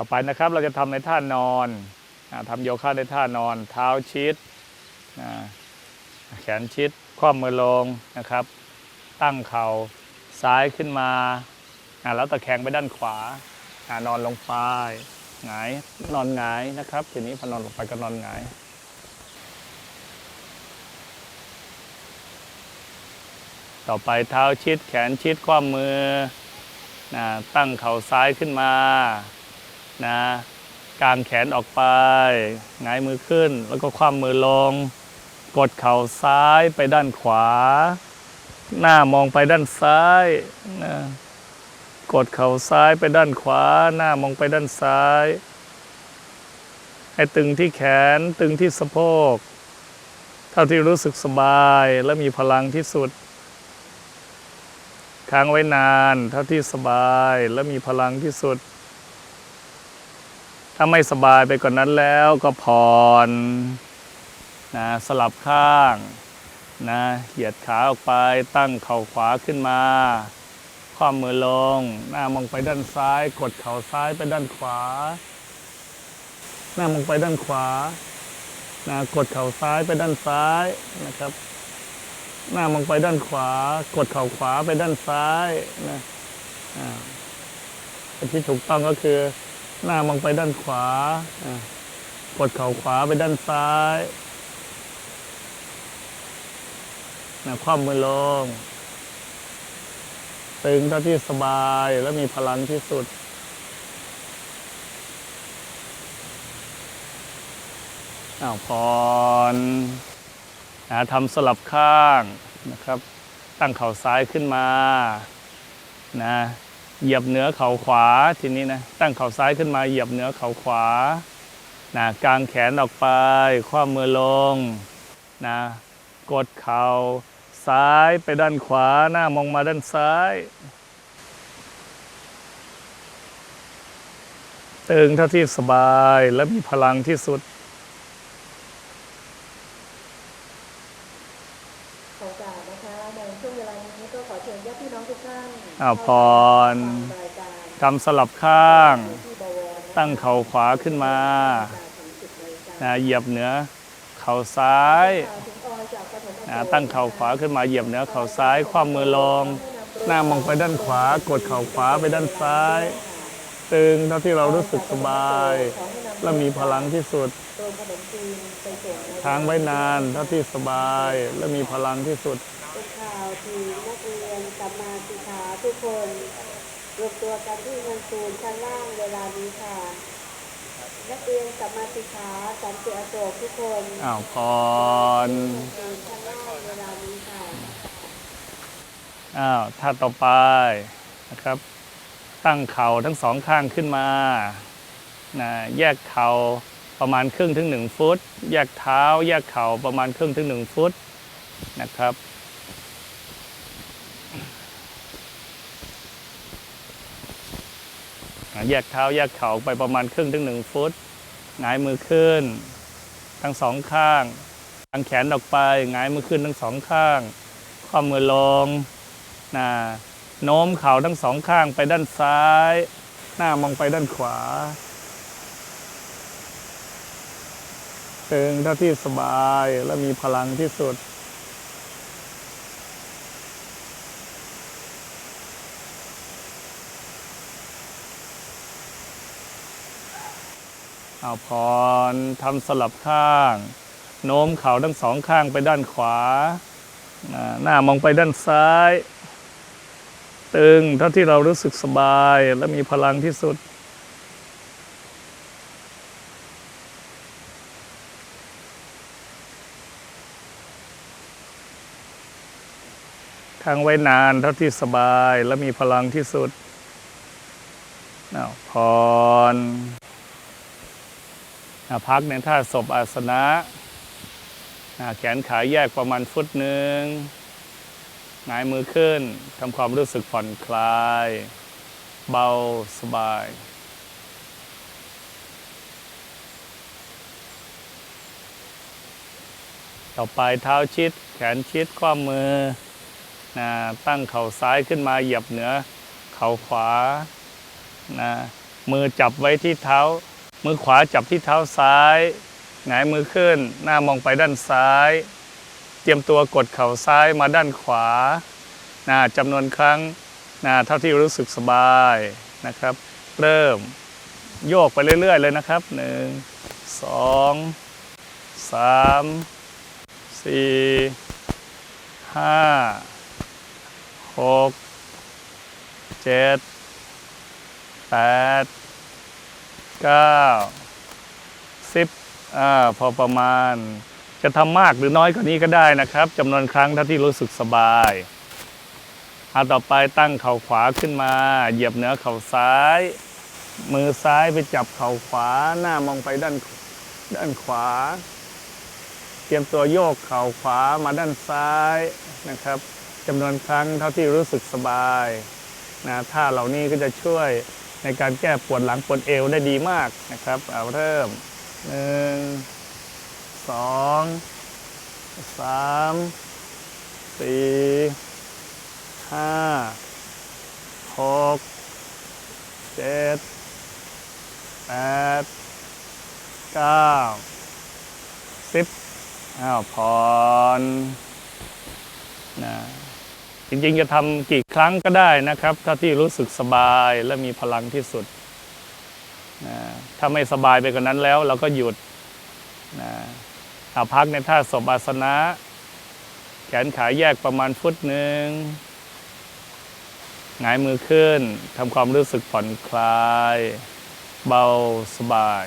ต่อไปนะครับเราจะทำในท่านอนอาทำโยคะในท่านอน เท้าชิด แขนชิด คว่ำมือลงนะครับ ตั้งเข่าซ้ายขึ้นมา แล้วตะแคงไปด้านขวานอนลงไปหงายนอนหงายนะครับ ทีนี้พอนอนลงไปก็นอนหงายต่อไปเท้าชิดแขนชิดคว่ำมือตั้งเข่าซ้ายขึ้นมา นะกางแขนออกไปหงายมือขึ้น แล้วก็คว่ำมือลง กดเข่าซ้ายไปด้านขวา หน้ามองไปด้านซ้ายนะกดเข่าซ้ายไปด้านขวา หน้ามองไปด้านซ้าย ให้ตึงที่แขนตึงที่สะโพก เท่าที่รู้สึกสบายและมีพลังที่สุด ค้างไว้นาน เท่าที่สบายและมีพลังที่สุด ถ้าไม่สบายไปกว่านนั้นแล้วก็ผ่อนนะสลับข้างนะเหยียดขาออกไปตั้งเข่าขวาขึ้นมา คว่ำมือลง หน้ามองไปด้านซ้าย กดเข่าซ้ายไปด้านขวา หน้ามองไปด้านขวานะกดเข่าซ้ายไปด้านซ้ายนะครับ หน้ามองไปด้านขวา กดเข่าขวาไปด้านซ้ายนะอ่าอันที่ถูกต้องก็คือ หน้ามองไปด้านขวาอ่ากดเข่าขวาไปด้านซ้ายนะคว่ำมือลง ตึงเท่าที่สบายและมีพลังที่สุด อ้าวพรนะทำสลับข้างนะครับ ตั้งเข่าซ้ายขึ้นมา นะ เหยียบเหนือเข่าขวาทีนี้นะตั้งเข่าซ้ายขึ้นมาเหยียบเหนือเข่าขวานะกางแขนออกไป คว้ามือลงนะกดเข่าซ้ายไปด้านขวาหน้ามองมาด้านซ้าย ตึงเท่าที่สบายและมีพลังที่สุด ขอกราบนะคะในช่วงเวลานี้ก็ขอเชิญญาติพี่น้องทุกท่านอ้าวพรรายการทำสลับข้างที่บวรตั้งเข่าขวาขึ้นมาถึงสิบนาฬิกานะเหยียบเหนือเข่าซ้ายถึงออยจากปฐมนะตั้งเข่าขวาขึ้นมาเหยียบเหนือเข่าซ้าย คว่ำมือลง หน้ามองไปด้านขวา กดเข่าขวาไปด้านซ้าย ตึงเท่าที่เรารู้สึกสบาย และมีพลังที่สุด โรงขนมจีนไป ส่งในทางไว้นานเท่าที่สบายและมีพลังที่สุดเป็นข่าวทีนักเรียนกลับมาสิขาทุกคนรวมตัวกันที่เงินศูนย์ชั้นล่างเวลานี้ค่ะ นักเรียนกลับมาสิขาสันติอโศกทุกคนอ้าวพรศูนย์ชั้นล่างเวลานี้ค่ะอ้าวท่าต่อไปนะครับ ตั้งเข่าทั้งสองข้างขึ้นมานะแยกเข่า ประมาณครึ่งถึงหนึ่งฟุต แยกเท้า แยกเข่าประมาณครึ่งถึงหนึ่งฟุตนะครับ แยกเท้า แยกเข่าไปประมาณครึ่งถึงหนึ่งฟุตหงายมือขึ้น ทั้งสองข้างกางแขนออกไปหงายมือขึ้นทั้งสองข้างข้อมือลงนะโน้มเข่าทั้งสองข้างไปด้านซ้าย หน้ามองไปด้านขวา ตึงเท่าที่สบายและมีพลังที่สุด เอาพรทำสลับข้าง โน้มเข่าทั้งสองข้างไปด้านขวา หน้ามองไปด้านซ้าย ตึงเท่าที่เรารู้สึกสบายและมีพลังที่สุด ค้างไว้นานเท่าที่สบายและมีพลังที่สุดเอาพอ่าพักในท่าศพอาสนะอ่าแขนขาแยกประมาณฟุตหนึ่งหงายมือขึ้นทำความรู้สึกผ่อนคลาย เบาสบายต่อไปเท้าชิด แขนชิดคว้ามือ นะตั้งเข่าซ้ายขึ้นมาเหยียบเหนือ เข่าขวานะมือจับไว้ที่เท้า มือขวาจับที่เท้าซ้ายหงายมือขึ้น หน้ามองไปด้านซ้าย เตรียมตัวกดเข่าซ้ายมาด้านขวานะจำนวนครั้งนะเท่าที่รู้สึกสบายนะครับ เริ่มโยกไปเรื่อย ๆ เลยนะครับหนึ่งสองสามสี่ หกเจ็ดแปดเก้าสิบอ่าพอประมาณ จะทำมากหรือน้อยกว่านี้ก็ได้นะครับจำนวนครั้งเท่าที่รู้สึกสบายเอาต่อไปตั้งเข่าขวาขึ้นมา เหยียบเหนือเข่าซ้าย มือซ้ายไปจับเข่าขวา หน้ามองไปด้านด้านขวา เตรียมตัวโยกเข่าขวามาด้านซ้ายนะครับ จำนวนครั้งเท่าที่รู้สึกสบายนะท่าเหล่านี้ก็จะช่วยในการแก้ปวดหลังปวดเอวได้ดีมากนะครับเอาเริ่มหนึ่งสองสามสี่ห้าหกเจ็ดแปดเก้าสิบอ้าวผ่อนนะ จริงๆจะทำกี่ครั้งก็ได้นะครับ ถ้าที่รู้สึกสบายและมีพลังที่สุดนะถ้าไม่สบายไปกว่านั้นแล้ว เราก็หยุดนะอาพักในท่าศพอาสนะ แขนขาแยกประมาณฟุตหนึ่งหงายมือขึ้นทำความรู้สึกผ่อนคลาย เบาสบาย